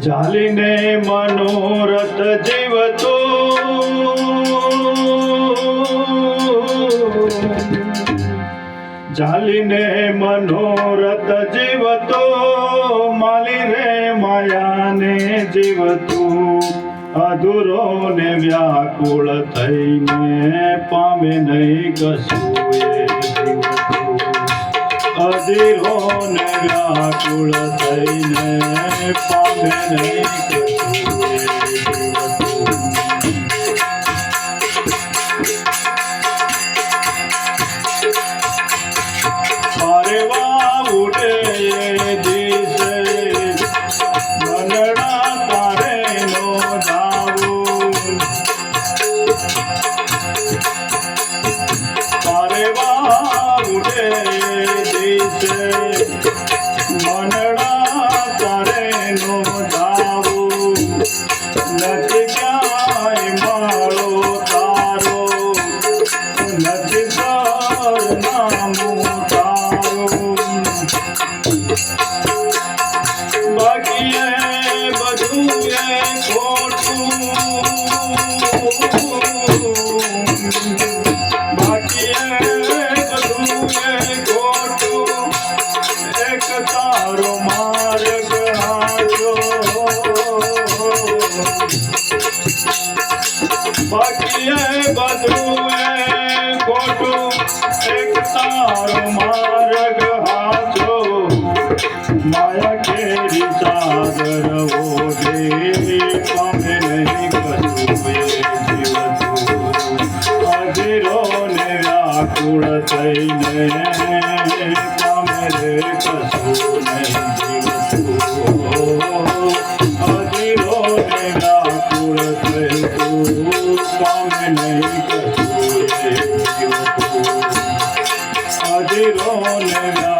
જાલીને મનોરથ જીવતો. જાલીને મનોરથ જીવતો, માલી રે માયાને જીવતું. અધૂરો ને વ્યાકુળ થઈને પામે નહીં કશું અધીરો ને વ્યાકુળ થઈને પામે નહીં વાહ ઉડે દિશે મનડા તારે નો જાવું નથી માળો मयकेरी सागर, वो देवी कमे नहीं कसूए जीवतू अधिरो ने व्याकुल तैने कसू नहीं जीवतू अधिरो ने व्याकुल नहीं कसूए जीवतू ने